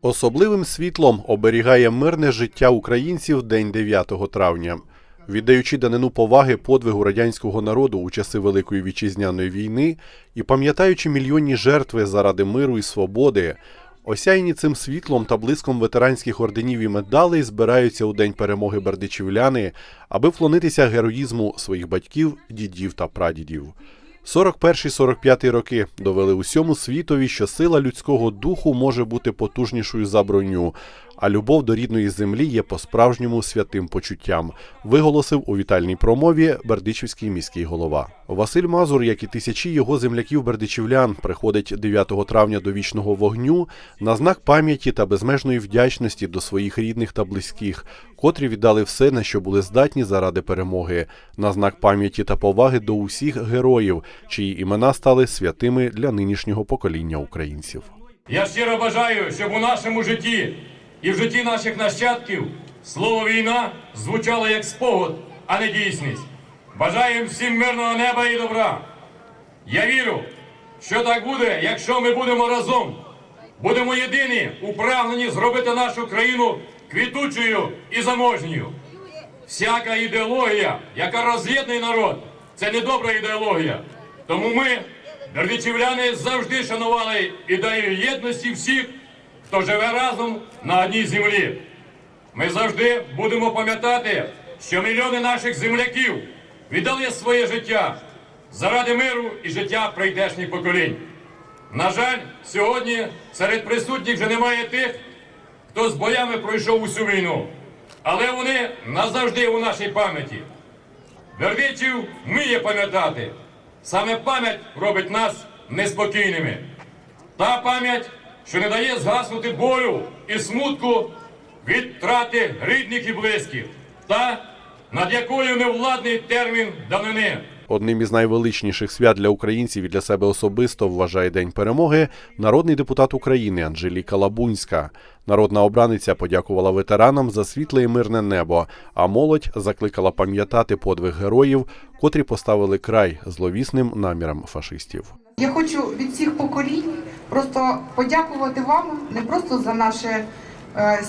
Особливим світлом оберігає мирне життя українців день 9 травня. Віддаючи данину поваги подвигу радянського народу у часи Великої вітчизняної війни і пам'ятаючи мільйонні жертви заради миру і свободи, осяйні цим світлом та блиском ветеранських орденів і медалей збираються у день перемоги бердичівляни, аби вклонитися героїзму своїх батьків, дідів та прадідів. 41-45 роки довели усьому світові, що сила людського духу може бути потужнішою за броню, а любов до рідної землі є по-справжньому святим почуттям, виголосив у вітальній промові Бердичівський міський голова. Василь Мазур, як і тисячі його земляків бердичівлян, приходить 9 травня до вічного вогню на знак пам'яті та безмежної вдячності до своїх рідних та близьких, котрі віддали все, на що були здатні заради перемоги, на знак пам'яті та поваги до усіх героїв, чиї імена стали святими для нинішнього покоління українців. Я щиро бажаю, щоб у нашому житті і в житті наших нащадків слово війна звучало як спогад, а не дійсність. Бажаємо всім мирного неба і добра. Я вірю, що так буде, якщо ми будемо разом, будемо єдині у прагненні зробити нашу країну квітучою і заможньою. Всяка ідеологія, яка роз'єднує народ, це не добра ідеологія. Тому ми, бердичівляни, завжди шанували ідею єдності всіх, хто живе разом на одній землі. Ми завжди будемо пам'ятати, що мільйони наших земляків віддали своє життя заради миру і життя прийдешніх поколінь. На жаль, сьогодні серед присутніх вже немає тих, хто з боями пройшов усю війну. Але вони назавжди у нашій пам'яті. Бердичів вміє пам'ятати. Саме пам'ять робить нас неспокійними. Та пам'ять, що не дає згаснути болю і смутку від втрати рідних і близьких, та над якою невладний термін давнини. Одним із найвеличніших свят для українців і для себе особисто вважає День перемоги народний депутат України Анжеліка Лабунська. Народна обраниця подякувала ветеранам за світле і мирне небо, а молодь закликала пам'ятати подвиг героїв, котрі поставили край зловісним намірам фашистів. Я хочу від всіх поколінь просто подякувати вам не просто за наше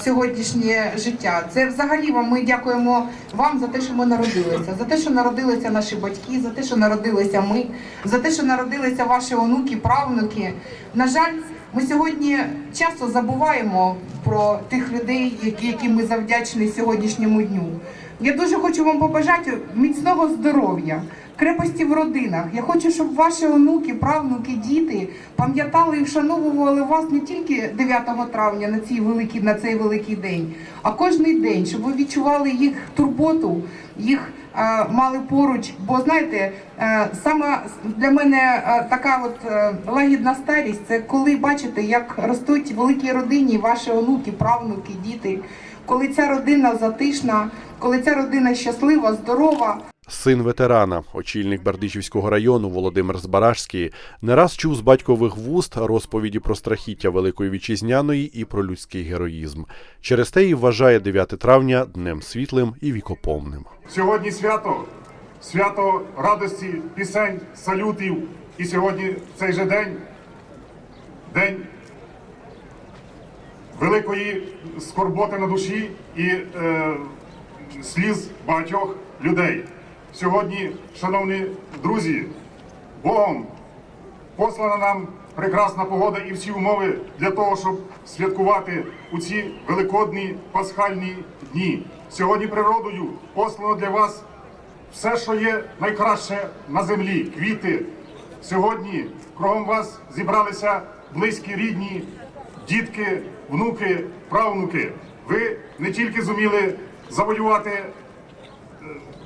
сьогоднішнє життя. Це взагалі вам ми дякуємо вам за те, що ми народилися, за те, що народилися наші батьки, за те, що народилися ми, за те, що народилися ваші онуки, правнуки. На жаль, ми сьогодні часто забуваємо про тих людей, які, ми завдячні сьогоднішньому дню. Я дуже хочу вам побажати міцного здоров'я, крепості в родинах. Я хочу, щоб ваші онуки, правнуки, діти пам'ятали і вшановували вас не тільки 9 травня на цей великий, на цей великий день, а кожний день, щоб ви відчували їх турботу, їх е, мали поруч. Бо знаєте, е, саме для мене е, така от е, лагідна старість це коли бачите, як ростуть в великій родині ваші онуки, правнуки, діти. Коли ця родина затишна, коли ця родина щаслива, здорова, Син ветерана, очільник Бердичівського району Володимир Збаражський, не раз чув з батькових вуст розповіді про страхіття Великої Вітчизняної і про людський героїзм. Через те і вважає 9 травня днем світлим і вікоповним. Сьогодні свято, свято радості, пісень, салютів. І сьогодні цей же день, день великої скорботи на душі і е, сліз багатьох людей. Сьогодні, шановні друзі, Богом послана нам прекрасна погода і всі умови для того, щоб святкувати у ці великодні пасхальні дні. Сьогодні природою послано для вас все, що є найкраще на землі, квіти. Сьогодні кругом вас зібралися близькі, рідні, дітки, внуки, правнуки. Ви не тільки зуміли завоювати е,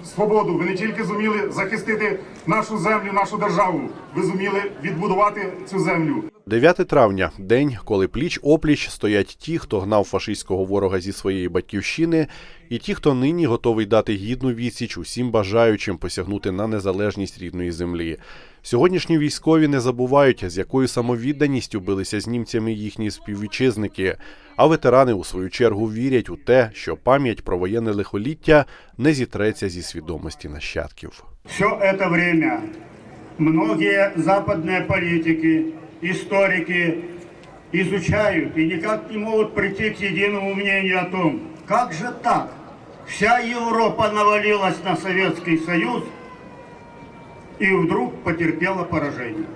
свободу, ви не тільки зуміли захистити нашу землю, нашу державу, ви зуміли відбудувати цю землю. 9 травня день, коли пліч опліч стоять ті, хто гнав фашистського ворога зі своєї батьківщини, і ті, хто нині готовий дати гідну відсіч усім бажаючим посягнути на незалежність рідної землі. Сьогоднішні військові не забувають, з якою самовідданістю билися з німцями їхні співвітчизники. А ветерани у свою чергу вірять у те, що пам'ять про воєнне лихоліття не зітреться зі свідомості нащадків. Все это время многие западные политики, историки изучают и никак не могут прийти к единому мнению о том, как же так? Вся Европа навалилась на Советский Союз и вдруг потерпела поражение.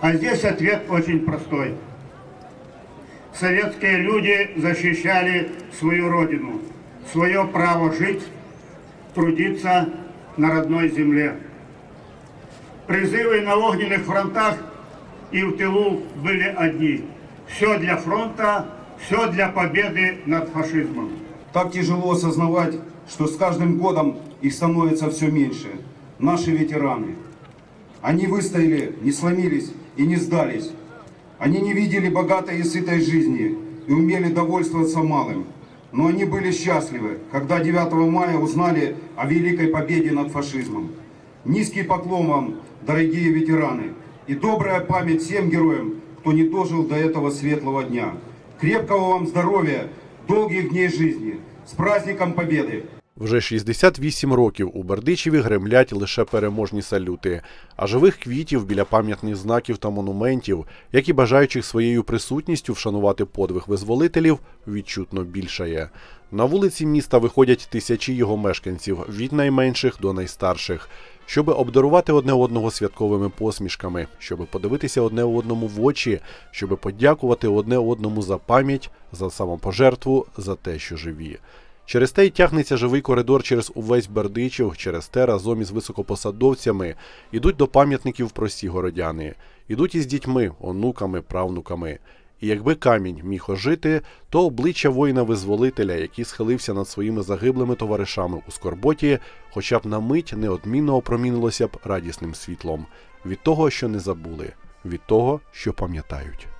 А здесь ответ очень простой. Советские люди защищали свою родину, свое право жить, трудиться на родной земле. Призывы на огненных фронтах и в тылу были одни. Все для фронта, все для победы над фашизмом. Так тяжело осознавать, что с каждым годом их становится все меньше. Наши ветераны. Они выстояли, не сломились и не сдались. Они не видели богатой и сытой жизни и умели довольствоваться малым. Но они были счастливы, когда 9 мая узнали о великой победе над фашизмом. Низкий поклон вам, дорогие ветераны, и добрая память всем героям, кто не дожил до этого светлого дня. Крепкого вам здоровья, долгих дней жизни. С праздником Победы! Вже 68 років у Бердичеві гремлять лише переможні салюти, а живих квітів біля пам'ятних знаків та монументів, як і бажаючих своєю присутністю вшанувати подвиг визволителів, відчутно більшає. На вулиці міста виходять тисячі його мешканців від найменших до найстарших, щоби обдарувати одне одного святковими посмішками, щоби подивитися одне одному в очі, щоби подякувати одне одному за пам'ять, за самопожертву, за те, що живі. Через те й тягнеться живий коридор через увесь Бердичів, через те разом із високопосадовцями ідуть до пам'ятників прості городяни, ідуть із дітьми, онуками, правнуками. І якби камінь міг ожити, то обличчя воїна-визволителя, який схилився над своїми загиблими товаришами у скорботі, хоча б на мить неодмінно опромінилося б радісним світлом від того, що не забули, від того, що пам'ятають.